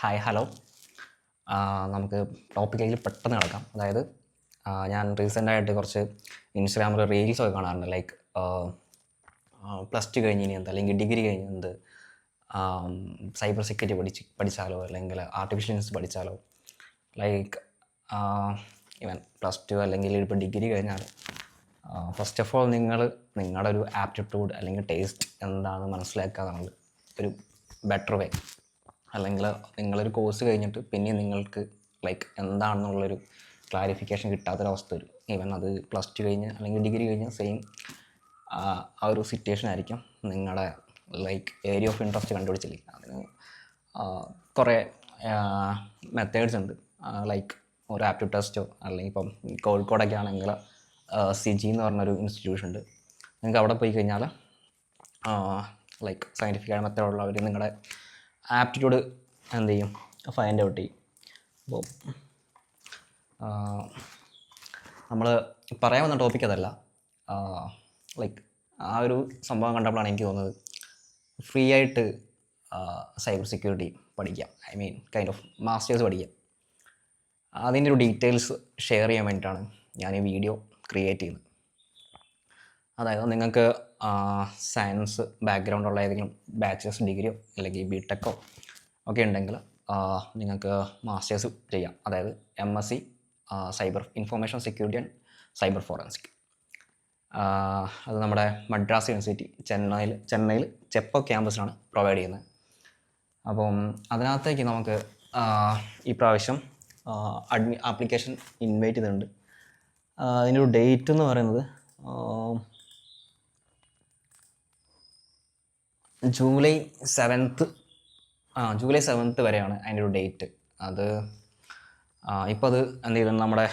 Hi hello. നമുക്ക് ടോപ്പിക്കിലേക്ക് പെട്ടെന്ന് കിടക്കാം. അതായത് ഞാൻ റീസെന്റായിട്ട് കുറച്ച് ഇൻസ്റ്റാഗ്രാമിൽ റീൽസ് ഒക്കെ കാണാറുണ്ട്. ലൈക്ക് പ്ലസ് ടു കഴിഞ്ഞ് ഇനി എന്ത് അല്ലെങ്കിൽ ഡിഗ്രി കഴിഞ്ഞ് എന്ത് സൈബർ സെക്യൂരിറ്റി പഠിച്ച് പഠിച്ചാലോ അല്ലെങ്കിൽ ആർട്ടിഫിഷ്യൽ ഇൻസ് പഠിച്ചാലോ. ലൈക്ക് ഇവൻ പ്ലസ് ടു അല്ലെങ്കിൽ ഇപ്പോൾ ഡിഗ്രി കഴിഞ്ഞാൽ ഫസ്റ്റ് ഓഫ് ഓൾ നിങ്ങൾ നിങ്ങളുടെ ഒരു ആപ്റ്റിറ്റ്യൂഡ് അല്ലെങ്കിൽ ടേസ്റ്റ് എന്താണെന്ന് എന്നുള്ളത് ഒരു ബെറ്റർ വേ അല്ലെങ്കിൽ നിങ്ങളൊരു കോഴ്സ് കഴിഞ്ഞിട്ട് പിന്നെ നിങ്ങൾക്ക് ലൈക്ക് എന്താണെന്നുള്ളൊരു ക്ലാരിഫിക്കേഷൻ കിട്ടാത്തൊരവസ്ഥ വരും. ഈവൻ അത് പ്ലസ് ടു കഴിഞ്ഞ് അല്ലെങ്കിൽ ഡിഗ്രി കഴിഞ്ഞ് സെയിം ആ ഒരു സിറ്റുവേഷൻ ആയിരിക്കും നിങ്ങളുടെ ലൈക്ക് ഏരിയ ഓഫ് ഇൻട്രസ്റ്റ് കണ്ടുപിടിച്ചില്ലേ അതിന് കുറേ മെത്തേഡ്സ് ഉണ്ട്. ലൈക്ക് ഒരു ആപ്റ്റിറ്റ്യൂഡ് ടെസ്റ്റോ അല്ലെങ്കിൽ ഇപ്പം കോഴിക്കോടൊക്കെ ആണെങ്കിൽ സിജി എന്ന് പറഞ്ഞൊരു ഇൻസ്റ്റിറ്റ്യൂഷൻ ഉണ്ട്. നിങ്ങൾക്ക് അവിടെ പോയി കഴിഞ്ഞാൽ ലൈക്ക് സയന്റിഫിക് ആയ മെത്തേഡുള്ളവർ നിങ്ങളുടെ ആപ്റ്റിറ്റ്യൂഡ് എന്ത് ചെയ്യും ഫൈൻഡ് ഔട്ട്. ചെയ്യും അപ്പോൾ നമ്മൾ പറയാൻ വന്ന ടോപ്പിക് അതല്ല. ലൈക്ക് ആ ഒരു സംഭവം കണ്ടപ്പോഴാണ് എനിക്ക് തോന്നുന്നത്. ഫ്രീ ആയിട്ട് സൈബർ സെക്യൂരിറ്റി പഠിക്കാം. I mean kind of masters പഠിക്കാം. അതിന്റെ ഒരു ഡീറ്റെയിൽസ് ഷെയർ ചെയ്യാൻ വേണ്ടിയിട്ടാണ് ഞാൻ ഈ വീഡിയോ ക്രിയേറ്റ് ചെയ്യുന്നത്. അതായത് നിങ്ങൾക്ക് സയൻസ് ബാക്ക്ഗ്രൗണ്ട് ഉള്ള ഏതെങ്കിലും ബാച്ചിലേഴ്സ് ഡിഗ്രിയോ അല്ലെങ്കിൽ ബി ടെക്കോ ഒക്കെ ഉണ്ടെങ്കിൽ നിങ്ങൾക്ക് മാസ്റ്റേഴ്സ് ചെയ്യാം. അതായത് M S C cyber information security and cyber forensic അത് നമ്മുടെ മദ്രാസ് യൂണിവേഴ്സിറ്റി ചെന്നൈയിൽ ചെന്നൈയിൽ ചെപ്പോ ക്യാമ്പസിലാണ് പ്രൊവൈഡ് ചെയ്യുന്നത്. അപ്പം അതിനകത്തേക്ക് നമുക്ക് ഈ പ്രാവശ്യം അഡ്മി ആപ്ലിക്കേഷൻ ഇൻവൈറ്റ് ചെയ്തിട്ടുണ്ട്. അതിന്റെ ഒരു ഡേറ്റ് എന്ന് പറയുന്നത് ജൂലൈ സെവൻത്ത് ആ ജൂലൈ സെവൻത്ത് വരെയാണ് അതിന്റെ ഒരു ഡേറ്റ് അത് ഇപ്പോൾ അത് എന്ത് ചെയ്തു? നമ്മുടെ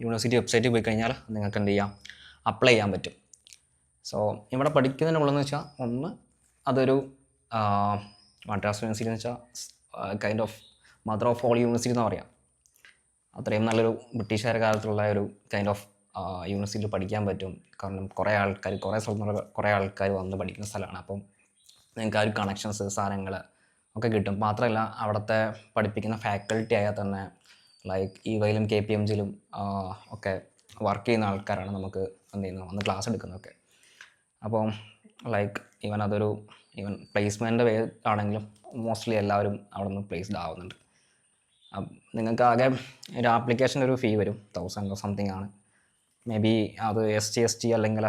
യൂണിവേഴ്സിറ്റി വെബ്സൈറ്റിൽ പോയി കഴിഞ്ഞാൽ നിങ്ങൾക്ക് എന്ത് ചെയ്യാം? അപ്ലൈ ചെയ്യാൻ പറ്റും. സോ ഇവിടെ പഠിക്കുന്നതിനുള്ളതെന്ന് വെച്ചാൽ ഒന്ന് അതൊരു മദ്രാസ് യൂണിവേഴ്സിറ്റി എന്ന് വെച്ചാൽ kind of mother of all university എന്ന് പറയാം. അത്രയും നല്ലൊരു ബ്രിട്ടീഷുകാരുടെ കാലത്തുള്ള ഒരു കൈൻഡ് ഓഫ് യൂണിവേഴ്സിറ്റിയിൽ പഠിക്കാൻ പറ്റും. കാരണം കുറേ ആൾക്കാർ കുറേ സ്ഥലത്തുള്ള കുറേ ആൾക്കാർ വന്ന് പഠിക്കുന്ന സ്ഥലമാണ്. അപ്പം നിങ്ങൾക്ക് ആ ഒരു കണക്ഷൻസ് സാധനങ്ങൾ ഒക്കെ കിട്ടും. മാത്രമല്ല അവിടുത്തെ പഠിപ്പിക്കുന്ന ഫാക്കൽറ്റി ആയാൽ തന്നെ ലൈക്ക് ഈ വൈലും കെ പി എം ജിയിലും ഒക്കെ വർക്ക് ചെയ്യുന്ന ആൾക്കാരാണ് നമുക്ക് എന്ത് ചെയ്യുന്നത്? വന്ന് ക്ലാസ് എടുക്കുന്നതൊക്കെ. അപ്പം ലൈക്ക് ഈവൻ അതൊരു ഈവൻ പ്ലേസ്മെന്റ് വേ ആണെങ്കിലും മോസ്റ്റ്ലി എല്ലാവരും അവിടെ നിന്ന് പ്ലേസ്ഡ് ആവുന്നുണ്ട് നിങ്ങൾക്ക് ആകെ ഒരു ആപ്ലിക്കേഷൻ ഒരു ഫീ വരും തൗസൻഡ് സംതിങ് ആണ്. മേ ബി അത് എസ് ടി എസ് ടി അല്ലെങ്കിൽ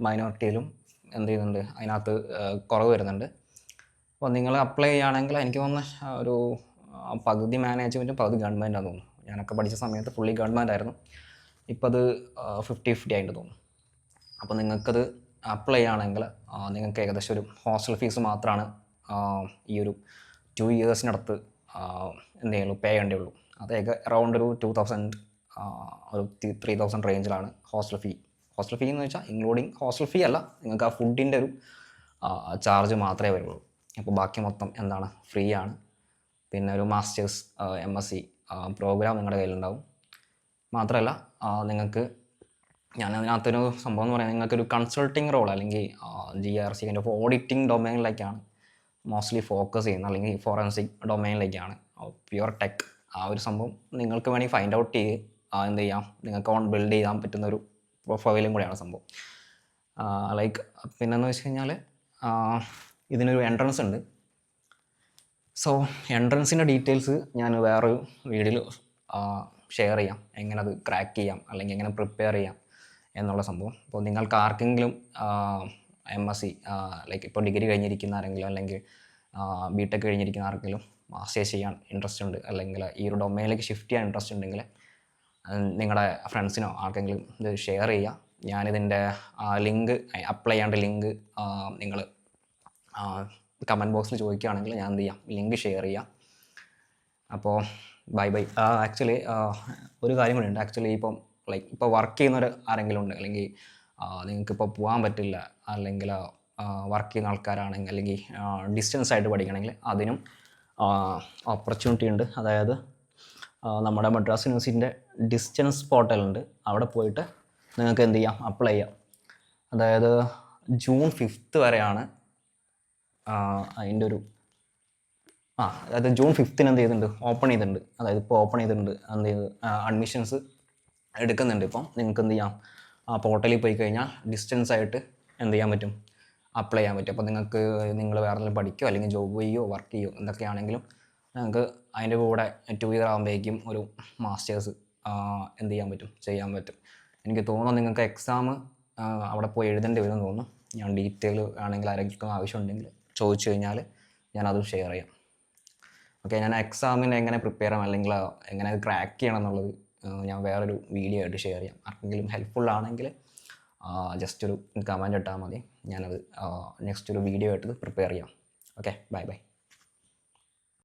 മൈനോറിറ്റിയിലും എന്ത് ചെയ്യുന്നുണ്ട്? അതിനകത്ത് കുറവ് വരുന്നുണ്ട്. അപ്പോൾ നിങ്ങൾ അപ്ലൈ ചെയ്യുകയാണെങ്കിൽ എനിക്ക് തോന്നുന്നു ഒരു പകുതി മാനേജ്മെന്റും പകുതി ഗവൺമെന്റാണെന്ന് തോന്നുന്നു. ഞാനൊക്കെ പഠിച്ച സമയത്ത് ഫുള്ളി ഗവൺമെന്റ് ആയിരുന്നു. ഇപ്പോൾ അത് ഫിഫ്റ്റി ഫിഫ്റ്റി ആയിട്ട് തോന്നുന്നു. അപ്പോൾ നിങ്ങൾക്കത് അപ്ലൈ ചെയ്യുകയാണെങ്കിൽ നിങ്ങൾക്ക് ഏകദേശം ഒരു ഹോസ്റ്റൽ ഫീസ് മാത്രമാണ് ഈ ഒരു ടു ഇയേഴ്സിനടുത്ത് എന്തെങ്കിലും പേ ചെയ്യേണ്ടേ ഉള്ളൂ. അത് ഏക അറൗണ്ട് ഒരു ടു തൗസൻഡ് ഒരു ത്രീ തൗസൻഡ് റേഞ്ചിലാണ് ഹോസ്റ്റൽ ഫീ ഹോസ്റ്റൽ ഫീ എന്ന് വെച്ചാൽ ഇൻക്ലൂഡിങ് ഹോസ്റ്റൽ ഫീ അല്ല നിങ്ങൾക്ക് ആ ഫുഡിന്റെ ഒരു ചാർജ് മാത്രമേ വരുള്ളൂ. അപ്പോൾ ബാക്കി മൊത്തം എന്താണ്? ഫ്രീ ആണ്. പിന്നെ ഒരു masters M S C program നിങ്ങളുടെ കയ്യിലുണ്ടാവും. മാത്രമല്ല നിങ്ങൾക്ക് ഞാൻ അതിനകത്തൊരു സംഭവം എന്ന് പറയുന്നത് നിങ്ങൾക്കൊരു കൺസൾട്ടിങ് റോൾ അല്ലെങ്കിൽ ജി ആർ സി അതിന്റെ ഓഡിറ്റിംഗ് ഡൊമൈനിലേക്കാണ് മോസ്റ്റ്ലി ഫോക്കസ് ചെയ്യുന്നത്. അല്ലെങ്കിൽ ഫോറൻസിക് ഡൊമൈനിലേക്കാണ് പ്യുവർ ടെക് ആ ഒരു സംഭവം നിങ്ങൾക്ക് വേണമെങ്കിൽ ഫൈൻഡ് ഔട്ട് ചെയ്ത് എന്ത് ചെയ്യാം? നിങ്ങൾക്ക് ഓൺ ബിൽഡ് ചെയ്യാൻ പറ്റുന്ന ഒരു പ്രൊഫൈലും കൂടെയാണ് സംഭവം. ലൈക്ക് പിന്നെന്ന് വെച്ച് കഴിഞ്ഞാൽ ഇതിനൊരു എൻട്രൻസ് ഉണ്ട്. സോ എൻട്രൻസിന്റെ ഡീറ്റെയിൽസ് ഞാൻ വേറൊരു വീഡിയോയിൽ ഷെയർ ചെയ്യാം. എങ്ങനെ അത് ക്രാക്ക് ചെയ്യാം അല്ലെങ്കിൽ എങ്ങനെ പ്രിപ്പയർ ചെയ്യാം എന്നുള്ള സംഭവം. അപ്പോൾ നിങ്ങൾക്ക് ആർക്കെങ്കിലും എം എസ് സി ലൈക്ക് ഇപ്പോൾ ഡിഗ്രി കഴിഞ്ഞിരിക്കുന്ന ആരെങ്കിലും അല്ലെങ്കിൽ ബി ടെക് കഴിഞ്ഞിരിക്കുന്ന ആർക്കെങ്കിലും മാസ്റ്റേഴ്സ് ചെയ്യാൻ ഇൻട്രസ്റ്റ് ഉണ്ട് അല്ലെങ്കിൽ ഈ ഒരു ഡൊമൈനിലേക്ക് ഷിഫ്റ്റ് ചെയ്യാൻ ഇൻട്രസ്റ്റ് ഉണ്ടെങ്കിൽ നിങ്ങളുടെ ഫ്രണ്ട്സിനോ ആർക്കെങ്കിലും ഇത് ഷെയർ ചെയ്യുക. ഞാനിതിന്റെ ലിങ്ക് അപ്ലൈ ചെയ്യേണ്ട ലിങ്ക് നിങ്ങൾ കമന്റ് ബോക്സിൽ ചോദിക്കുകയാണെങ്കിൽ ഞാൻ എന്ത് ചെയ്യാം? ലിങ്ക് ഷെയർ ചെയ്യാം. അപ്പോൾ ബൈ ബൈ ആക്ച്വലി ഒരു കാര്യം കൂടി ഉണ്ട്. ആക്ച്വലി ഇപ്പം ലൈക്ക് ഇപ്പോൾ വർക്ക് ചെയ്യുന്നവർ ആരെങ്കിലും ഉണ്ട്? അല്ലെങ്കിൽ നിങ്ങൾക്കിപ്പോൾ പോകാൻ പറ്റില്ല. അല്ലെങ്കിൽ വർക്ക് ചെയ്യുന്ന ആൾക്കാരാണെങ്കിൽ അല്ലെങ്കിൽ ഡിസ്റ്റൻസ് ആയിട്ട് പഠിക്കണമെങ്കിൽ അതിനും ഓപ്പർച്യൂണിറ്റി ഉണ്ട്. അതായത് നമ്മുടെ മദ്രാസ് യൂണിവേഴ്സിറ്റിന്റെ ഡിസ്റ്റൻസ് പോർട്ടലുണ്ട്. അവിടെ പോയിട്ട് നിങ്ങൾക്ക് എന്ത് ചെയ്യാം? അപ്ലൈ ചെയ്യാം. അതായത് ജൂൺ ഫിഫ്ത്ത് വരെയാണ് അതിന്റെ ഒരു ആ അതായത് ജൂൺ ഫിഫ്ത്തിന് എന്ത് ചെയ്തിട്ടുണ്ട്? ഓപ്പൺ ചെയ്തിട്ടുണ്ട്. അതായത് ഇപ്പോൾ ഓപ്പൺ ചെയ്തിട്ടുണ്ട്. എന്ത് ചെയ്ത് അഡ്മിഷൻസ് എടുക്കുന്നുണ്ട് ഇപ്പം. നിങ്ങൾക്ക് എന്ത് ചെയ്യാം? ആ പോർട്ടലിൽ പോയി കഴിഞ്ഞാൽ ഡിസ്റ്റൻസ് ആയിട്ട് എന്ത് ചെയ്യാൻ പറ്റും? അപ്ലൈ ചെയ്യാൻ പറ്റും. അപ്പോൾ നിങ്ങൾക്ക് നിങ്ങൾ വേറെ പഠിക്കുകയോ അല്ലെങ്കിൽ ജോബ് ചെയ്യുകയോ വർക്ക് ചെയ്യുകയോ എന്തൊക്കെയാണെങ്കിലും നിങ്ങൾക്ക് അതിന്റെ കൂടെ ടു ഇയർ ആകുമ്പോഴേക്കും ഒരു മാസ്റ്റേഴ്സ് എന്ത് ചെയ്യാൻ പറ്റും? ചെയ്യാൻ പറ്റും. എനിക്ക് തോന്നുന്നു നിങ്ങൾക്ക് എക്സാം അവിടെ പോയി എഴുതേണ്ടി വരും തോന്നുന്നു. ഞാൻ ഡീറ്റെയിൽ ആണെങ്കിൽ ആരെങ്കിലും ആവശ്യമുണ്ടെങ്കിൽ ചോദിച്ചു കഴിഞ്ഞാൽ ഞാനതും ഷെയർ ചെയ്യാം. ഓക്കെ ഞാൻ എക്സാമിന് എങ്ങനെ പ്രിപ്പയർ ചെയ്യാം അല്ലെങ്കിൽ എങ്ങനെ ക്രാക്ക് ചെയ്യണം എന്നുള്ളത് ഞാൻ വേറൊരു വീഡിയോ ആയിട്ട് ഷെയർ ചെയ്യാം. ആർക്കെങ്കിലും ഹെൽപ്ഫുൾ ആണെങ്കിൽ ജസ്റ്റ് ഒരു കമന്റ് ഇട്ടാൽ മതി. ഞാനത് നെക്സ്റ്റ് ഒരു വീഡിയോ ആയിട്ട് പ്രിപ്പയർ ചെയ്യാം. Okay bye bye